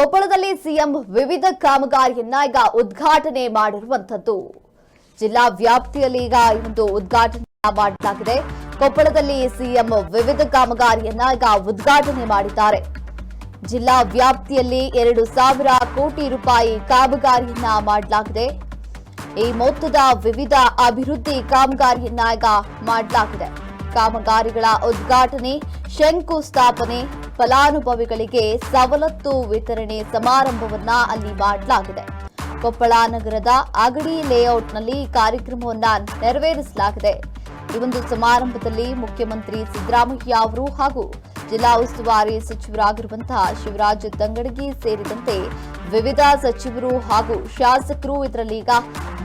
ಕೊಪ್ಪಳದಲ್ಲಿ ಸಿಎಂ ವಿವಿಧ ಕಾಮಗಾರಿಯನ್ನ ಈಗ ಉದ್ಘಾಟನೆ ಮಾಡಿರುವಂತದ್ದು ಜಿಲ್ಲಾ ವ್ಯಾಪ್ತಿಯಲ್ಲಿ ಈಗ ಒಂದು ಉದ್ಘಾಟನೆ ಮಾಡಲಾಗಿದೆ. ಕೊಪ್ಪಳದಲ್ಲಿ ಸಿಎಂ ವಿವಿಧ ಕಾಮಗಾರಿಯನ್ನ ಈಗ ಉದ್ಘಾಟನೆ ಮಾಡಿದ್ದಾರೆ. ಜಿಲ್ಲಾ ವ್ಯಾಪ್ತಿಯಲ್ಲಿ ಎರಡು ಸಾವಿರ ಕೋಟಿ ರೂಪಾಯಿ ಕಾಮಗಾರಿಯನ್ನ ಮಾಡಲಾಗಿದೆ. ಈ ಮೊತ್ತದ ವಿವಿಧ ಅಭಿವೃದ್ಧಿ ಕಾಮಗಾರಿಯನ್ನ ಈಗ ಮಾಡಲಾಗಿದೆ. ಕಾಮಗಾರಿಗಳ ಉದ್ಘಾಟನೆ ಶಂಕು ಸ್ಥಾಪನೆ ಫಲಾನುಭವಿಗಳಿಗೆ ಸವಲತ್ತು ವಿತರಣೆ ಸಮಾರಂಭವನ್ನ ಅಲ್ಲಿ ಮಾಡಲಾಗಿದೆ. ಕೊಪ್ಪಳ ನಗರದ ಅಗಡಿ ಲೇಔಟ್ನಲ್ಲಿ ಈ ಕಾರ್ಯಕ್ರಮವನ್ನ ನೆರವೇರಿಸಲಾಗಿದೆ. ಈ ಒಂದು ಸಮಾರಂಭದಲ್ಲಿ ಮುಖ್ಯಮಂತ್ರಿ ಸಿದ್ದರಾಮಯ್ಯ ಅವರು ಹಾಗೂ ಜಿಲ್ಲಾ ಉಸ್ತುವಾರಿ ಸಚಿವರಾಗಿರುವಂತಹ ಶಿವರಾಜ್ ದಂಗಡಗಿ ಸೇರಿದಂತೆ ವಿವಿಧ ಸಚಿವರು ಹಾಗೂ ಶಾಸಕರು ಇದರಲ್ಲಿ ಈಗ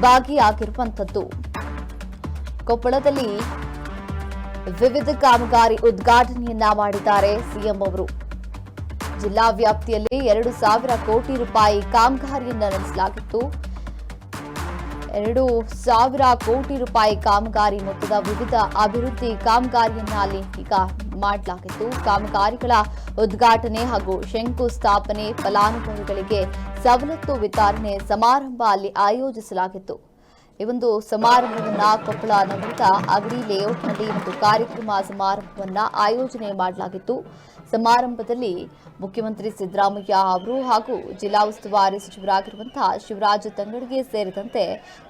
ಭಾಗಿಯಾಗಿರುವಂತದ್ದು ಕೊಪ್ಪಳದಲ್ಲಿ ವಿವಿಧ ಕಾಮಗಾರಿ ಉದ್ಘಾಟನೆಯನ್ನ ಮಾಡಿದ್ದಾರೆ ಸಿಎಂ ಅವರು. ಜಿಲ್ಲಾ ವ್ಯಾಪ್ತಿಯಲ್ಲಿ ಎರಡು ಸಾವಿರ ಕೋಟಿ ರೂಪಾಯಿ ಕಾಮಗಾರಿಯನ್ನ ನಡೆಸಲಾಗಿತ್ತು. ಎರಡು ಸಾವಿರ ಕೋಟಿ ರೂಪಾಯಿ ಕಾಮಗಾರಿ ಮೊತ್ತದ ವಿವಿಧ ಅಭಿವೃದ್ಧಿ ಕಾಮಗಾರಿಯನ್ನ ಅಲ್ಲಿ ಈಗ ಮಾಡಲಾಗಿತ್ತು. ಕಾಮಗಾರಿಗಳ ಉದ್ಘಾಟನೆ ಹಾಗೂ ಶಂಕುಸ್ಥಾಪನೆ ಫಲಾನುಭವಿಗಳಿಗೆ ಸವಲತ್ತು ವಿತರಣೆ ಸಮಾರಂಭ ಅಲ್ಲಿ ಆಯೋಜಿಸಲಾಗಿತ್ತು. ಈ ಒಂದು ಸಮಾರಂಭವನ್ನ ಕೊಪ್ಪಳ ನಗರದ ಅಗಡಿ ಲೇಔಟ್ನಲ್ಲಿ ಒಂದು ಕಾರ್ಯಕ್ರಮ ಸಮಾರಂಭವನ್ನ ಆಯೋಜನೆ ಮಾಡಲಾಗಿತ್ತು. ಸಮಾರಂಭದಲ್ಲಿ ಮುಖ್ಯಮಂತ್ರಿ ಸಿದ್ದರಾಮಯ್ಯ ಅವರು ಹಾಗೂ ಜಿಲ್ಲಾ ಉಸ್ತುವಾರಿ ಸಚಿವರಾಗಿರುವಂತಹ ಶಿವರಾಜ ತಂಗಡಿಗೆ ಸೇರಿದಂತೆ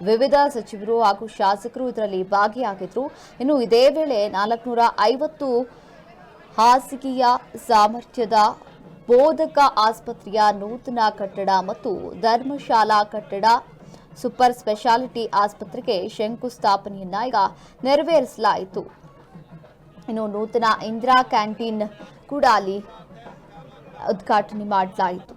ವಿವಿಧ ಸಚಿವರು ಹಾಗೂ ಶಾಸಕರು ಇದರಲ್ಲಿ ಭಾಗಿಯಾಗಿದ್ರು. ಇನ್ನು ಇದೇ ವೇಳೆ ನಾಲ್ಕುನೂರ ಐವತ್ತು ಹಾಸಿಗೆಯ ಸಾಮರ್ಥ್ಯದ ಬೋಧಕ ಆಸ್ಪತ್ರೆಯ ನೂತನ ಕಟ್ಟಡ ಮತ್ತು ಧರ್ಮಶಾಲಾ ಕಟ್ಟಡ ಸೂಪರ್ ಸ್ಪೆಷಾಲಿಟಿ ಆಸ್ಪತ್ರೆಗೆ ಶಂಕುಸ್ಥಾಪನೆಯನ್ನ ಈಗ ನೆರವೇರಿಸಲಾಯಿತು. ಇನ್ನು ನೂತನ ಇಂದಿರಾ ಕ್ಯಾಂಟೀನ್ ಕೂಡ ಅಲ್ಲಿ ಉದ್ಘಾಟನೆ ಮಾಡಲಾಯಿತು.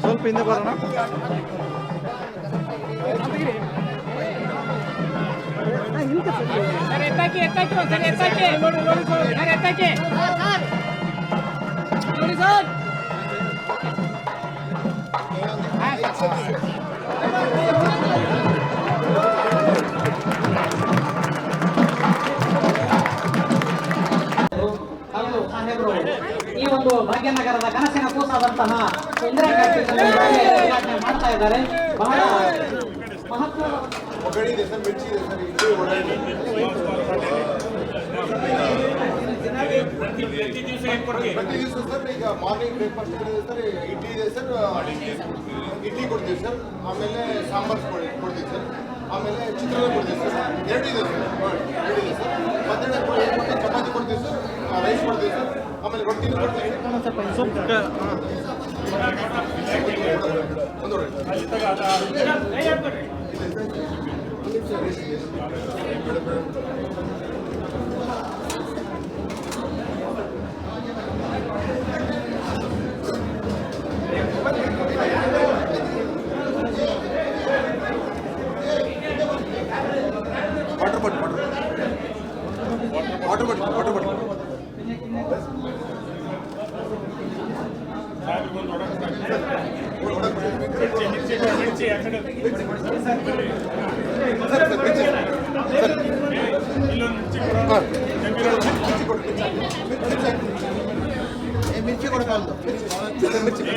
ಸ್ವಲ್ಪ ಹಿಂದೆ ಬರೋಣ ಸರ್ ಎತ್ತಾಕಿ ಎತ್ತಾಕಿ ಸರ್ ಎತ್ತಾಕಿ ಸರ್ ಎತ್ತಾಕಿ ನೋಡಿ. ಸರ್ ಹಾಗೂ ಸಾಹೇಬರು ಈ ಒಂದು ಭಾಗ್ಯನಗರದ ಕನಸಿನ ಕೂಸಾದಂತಹ ಇಂದಿರಾ ಕ್ಯಾಂಟೀನ್ ಅನ್ನು ಈಗಾಗಲೇ ಉದ್ಘಾಟನೆ ಮಾಡ್ತಾ ಇದ್ದಾರೆ ಬಹಳ ಮಹತ್ವ ಪ್ರತಿ ದಿವಸ ಸರ್ ಈಗ ಮಾರ್ನಿಂಗ್ ಬ್ರೇಕ್ಫಾಸ್ಟ್ ಇದೆ ಸರ್ ಇಡ್ಲಿ ಇದೆ ಸರ್ ಇಡ್ಲಿ ಕೊಡ್ತೀವಿ ಸರ್ ಆಮೇಲೆ ಸಾಂಬಾರ್ ಕೊಡಿ- ಕೊಡ್ತೀವಿ ಸರ್ ಆಮೇಲೆ ಚಿತ್ರಾನ್ನ ಕೊಡ್ತೀವಿ ಸರ್ ಎರಡು ಇದೆ ಸರ್ ಎರಡು ಇದೆ ಸರ್ ಮಧ್ಯಾಹ್ನ ಕೂಡ ಏನ್ ಕೊಡ್ತೀವಿ? ಚಪಾತಿ ಕೊಡ್ತೀವಿ ಸರ್ ರೈಸ್ ಕೊಡ್ತೀವಿ ಸರ್ ಆಮೇಲೆ ರೊಟ್ಟಿನೂ ಕೊಡ್ತೀವಿ ಒಂದು Gracias. Bottle water mirchi water bottle